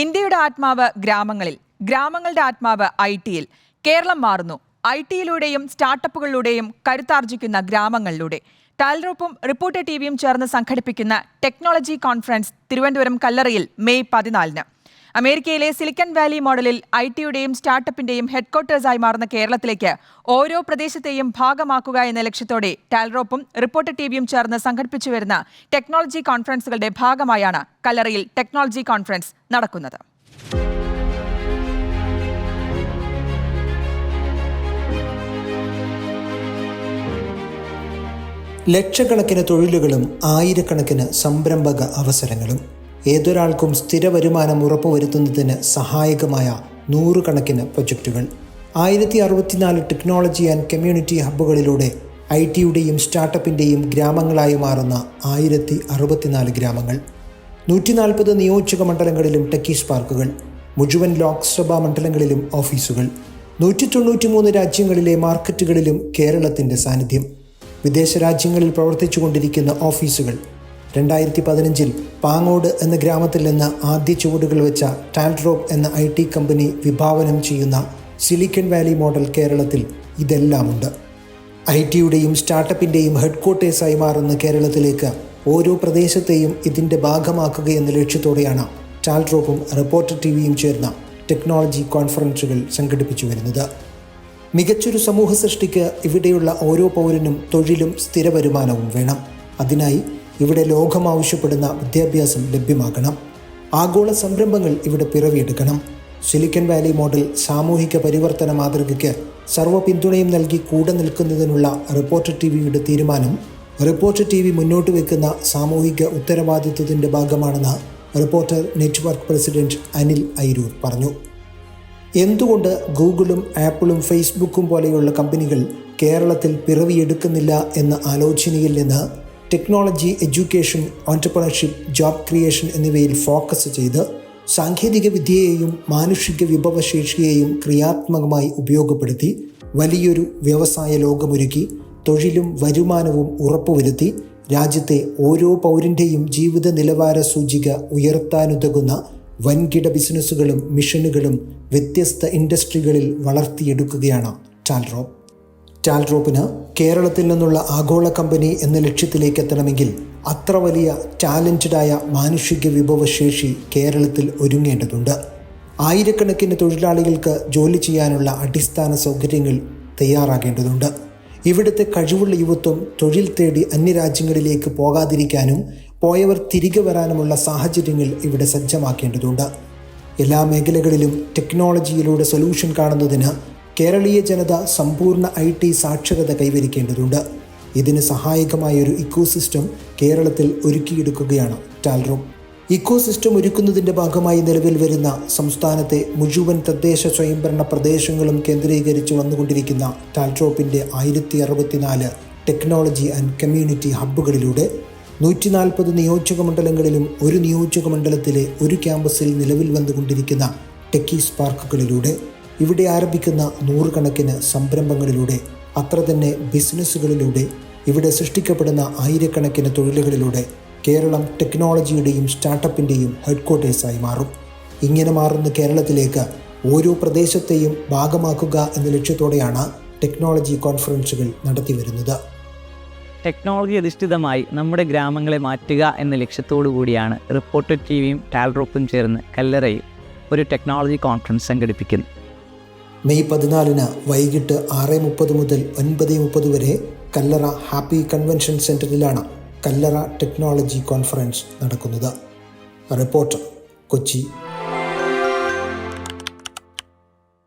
ഇന്ത്യയുടെ ആത്മാവ് ഗ്രാമങ്ങളിൽ ഗ്രാമങ്ങളുടെ ആത്മാവ് ഐ ടിയിൽ കേരളം മാറുന്നു. ഐ ടിയിലൂടെയും സ്റ്റാർട്ടപ്പുകളിലൂടെയും കരുത്താർജിക്കുന്ന ഗ്രാമങ്ങളിലൂടെ. ടാലറൂപ്പും റിപ്പോർട്ടർ ടിവിയും ചേർന്ന് സംഘടിപ്പിക്കുന്ന ടെക്നോളജി കോൺഫറൻസ് തിരുവനന്തപുരം കല്ലറയിൽ മെയ് പതിനാലിന്. അമേരിക്കയിലെ സിലിക്കൺ വാലി മോഡലിൽ ഐ ടിയുടെയും സ്റ്റാർട്ടപ്പിന്റെയും ഹെഡ്ക്വാർട്ടേഴ്സായി മാറുന്ന കേരളത്തിലേക്ക് ഓരോ പ്രദേശത്തെയും ഭാഗമാക്കുക എന്ന ലക്ഷ്യത്തോടെ ടാൽറോപ്പും റിപ്പോർട്ടർ ടിവിയും ചേർന്ന് സംഘടിപ്പിച്ചു വരുന്ന ടെക്നോളജി കോൺഫറൻസുകളുടെ ഭാഗമായാണ് കല്ലറയിൽ ടെക്നോളജി കോൺഫറൻസ് നടക്കുന്നത്. ലക്ഷക്കണക്കിന് തൊഴിലുകളും ആയിരക്കണക്കിന് സംരംഭക അവസരങ്ങളും ഏതൊരാൾക്കും സ്ഥിര വരുമാനം ഉറപ്പുവരുത്തുന്നതിന് സഹായകമായ നൂറുകണക്കിന് പ്രൊജക്റ്റുകൾ ആയിരത്തി അറുപത്തിനാല് ടെക്നോളജി ആൻഡ് കമ്മ്യൂണിറ്റി ഹബ്ബുകളിലൂടെ ഐ ടിയുടെയും സ്റ്റാർട്ടപ്പിന്റെയും ഗ്രാമങ്ങളായി മാറുന്ന ആയിരത്തി അറുപത്തിനാല് ഗ്രാമങ്ങൾ. നൂറ്റി നാൽപ്പത് നിയോജക മണ്ഡലങ്ങളിലും ടെക്കീസ് പാർക്കുകൾ. മുഴുവൻ ലോക്സഭാ മണ്ഡലങ്ങളിലും ഓഫീസുകൾ. നൂറ്റി തൊണ്ണൂറ്റി മൂന്ന് രാജ്യങ്ങളിലെ മാർക്കറ്റുകളിലും കേരളത്തിന്റെ സാന്നിധ്യം. വിദേശ രാജ്യങ്ങളിൽ പ്രവർത്തിച്ചു കൊണ്ടിരിക്കുന്ന ഓഫീസുകൾ. രണ്ടായിരത്തി പതിനഞ്ചിൽ പാങ്ങോട് എന്ന ഗ്രാമത്തിൽ നിന്ന് ആദ്യ ചുവടുകൾ വെച്ച ടാൽറോപ്പ് എന്ന ഐ ടി കമ്പനി വിഭാവനം ചെയ്യുന്ന സിലിക്കൺ വാലി മോഡൽ കേരളത്തിൽ ഇതെല്ലാമുണ്ട്. ഐ ടിയുടെയും സ്റ്റാർട്ടപ്പിന്റെയും ഹെഡ്ക്വാർട്ടേഴ്സായി മാറുന്ന കേരളത്തിലേക്ക് ഓരോ പ്രദേശത്തെയും ഇതിന്റെ ഭാഗമാക്കുക എന്ന ലക്ഷ്യത്തോടെയാണ് ടാൽറോപ്പും റിപ്പോർട്ടർ ടി വിയും ചേർന്ന ടെക്നോളജി കോൺഫറൻസുകൾ സംഘടിപ്പിച്ചു വരുന്നത്. മികച്ചൊരു സമൂഹ സൃഷ്ടിക്ക് ഇവിടെയുള്ള ഓരോ പൗരനും തൊഴിലും സ്ഥിര വരുമാനവും വേണം. അതിനായി ഇവിടെ ലോകം ആവശ്യപ്പെടുന്ന വിദ്യാഭ്യാസം ലഭ്യമാക്കണം ആഗോള സംരംഭങ്ങൾ ഇവിടെ പിറവിയെടുക്കണം. സിലിക്കൺ വാലി മോഡൽ സാമൂഹിക പരിവർത്തന മാതൃകയ്ക്ക് സർവ പിന്തുണയും നൽകി കൂടെ നിൽക്കുന്നതിനുള്ള റിപ്പോർട്ടർ ടി വിയുടെ തീരുമാനം റിപ്പോർട്ടർ ടി വി മുന്നോട്ട് വെക്കുന്ന സാമൂഹിക ഉത്തരവാദിത്വത്തിന്റെ ഭാഗമാണെന്ന് reporter network president Anil Airoor പറഞ്ഞു. എന്തുകൊണ്ട് ഗൂഗിളും ആപ്പിളും ഫേസ്ബുക്കും പോലെയുള്ള കമ്പനികൾ കേരളത്തിൽ പിറവിയെടുക്കുന്നില്ല എന്ന ആലോചനയിൽ നിന്ന് technology education entrepreneurship job creation എന്നിവയിൽ ഫോക്കസ് ചെയ്ത് സാങ്കേതിക വിദ്യയെയും മാനുഷിക വിഭവശേഷിയെയും ക്രിയാത്മകമായി ഉപയോഗപ്പെടുത്തി വലിയൊരു വ്യവസായ ലോകമൊരുക്കി തൊഴിലും വരുമാനവും ഉറപ്പുവരുത്തി രാജ്യത്തെ ഓരോ പൗരന്റെയും ജീവിത നിലവാര സൂചിക ഉയർത്താനുതകുന്ന വൻകിട ബിസിനസ്സുകളും മിഷനുകളും വ്യത്യസ്ത ഇൻഡസ്ട്രികളിൽ വളർത്തിയെടുക്കുകയാണ് ടാൽറോപ്പ് ടാൽറോപ്പിന് കേരളത്തിൽ നിന്നുള്ള ആഗോള കമ്പനി എന്ന ലക്ഷ്യത്തിലേക്ക് എത്തണമെങ്കിൽ അത്ര വലിയ ചാലഞ്ചഡായ മാനുഷിക വിഭവശേഷി കേരളത്തിൽ ഒരുങ്ങേണ്ടതുണ്ട്. ആയിരക്കണക്കിന് തൊഴിലാളികൾക്ക് ജോലി ചെയ്യാനുള്ള അടിസ്ഥാന സൗകര്യങ്ങൾ തയ്യാറാകേണ്ടതുണ്ട്. ഇവിടുത്തെ കഴിവുള്ള യുവത്വം തൊഴിൽ തേടി അന്യരാജ്യങ്ങളിലേക്ക് പോകാതിരിക്കാനും പോയവർ തിരികെ വരാനുമുള്ള സാഹചര്യങ്ങൾ ഇവിടെ സജ്ജമാക്കേണ്ടതുണ്ട്. എല്ലാ മേഖലകളിലും ടെക്നോളജിയിലൂടെ സൊല്യൂഷൻ കാണുന്നതിന് കേരളീയ ജനത സമ്പൂർണ ഐ ടി സാക്ഷരത കൈവരിക്കേണ്ടതുണ്ട്. ഇതിന് സഹായകമായൊരു ഇക്കോസിസ്റ്റം കേരളത്തിൽ ഒരുക്കിയെടുക്കുകയാണ് ടാൽറൂം. ഇക്കോസിസ്റ്റം ഒരുക്കുന്നതിന്റെ ഭാഗമായി നിലവിൽ വരുന്ന സംസ്ഥാനത്തെ മുഴുവൻ തദ്ദേശ സ്വയംഭരണ പ്രദേശങ്ങളും കേന്ദ്രീകരിച്ച് വന്നുകൊണ്ടിരിക്കുന്ന ടാൽട്രോപ്പിന്റെ ആയിരത്തി അറുപത്തിനാല് ടെക്നോളജി ആൻഡ് കമ്മ്യൂണിറ്റി ഹബ്ബുകളിലൂടെ നൂറ്റി നാൽപ്പത് നിയോജക മണ്ഡലങ്ങളിലും ഒരു നിയോജക മണ്ഡലത്തിലെ ഒരു ക്യാമ്പസിൽ നിലവിൽ വന്നുകൊണ്ടിരിക്കുന്ന ടെക്കീസ് പാർക്കുകളിലൂടെ ഇവിടെ ആരംഭിക്കുന്ന നൂറുകണക്കിന് സംരംഭങ്ങളിലൂടെ അത്ര തന്നെ ബിസിനസ്സുകളിലൂടെ ഇവിടെ സൃഷ്ടിക്കപ്പെടുന്ന ആയിരക്കണക്കിന് തൊഴിലുകളിലൂടെ കേരളം ടെക്നോളജിയുടെയും സ്റ്റാർട്ടപ്പിന്റെയും ഹെഡ്ക്വാർട്ടേഴ്സായി മാറും. ഇങ്ങനെ മാറുന്ന കേരളത്തിലേക്ക് ഓരോ പ്രദേശത്തെയും ഭാഗമാക്കുക എന്ന ലക്ഷ്യത്തോടെയാണ് ടെക്നോളജി കോൺഫറൻസുകൾ നടത്തിവരുന്നത് ടെക്നോളജി അധിഷ്ഠിതമായി നമ്മുടെ ഗ്രാമങ്ങളെ മാറ്റുക എന്ന ലക്ഷ്യത്തോടു കൂടിയാണ് റിപ്പോർട്ടർ ടി വിയും ടാൽറോപ്പും ചേർന്ന് കല്ലറയിൽ ഒരു ടെക്നോളജി കോൺഫറൻസ് സംഘടിപ്പിക്കുന്നത്. മെയ് പതിനാലിന് വൈകിട്ട് ആറ് മുപ്പത് മുതൽ ഒൻപത് മുപ്പത് വരെ കല്ലറ ഹാപ്പി കൺവെൻഷൻ സെന്ററിലാണ് കല്ലറ ടെക്നോളജി കോൺഫറൻസ് നടക്കുന്നത്. റിപ്പോർട്ടർ കൊച്ചി.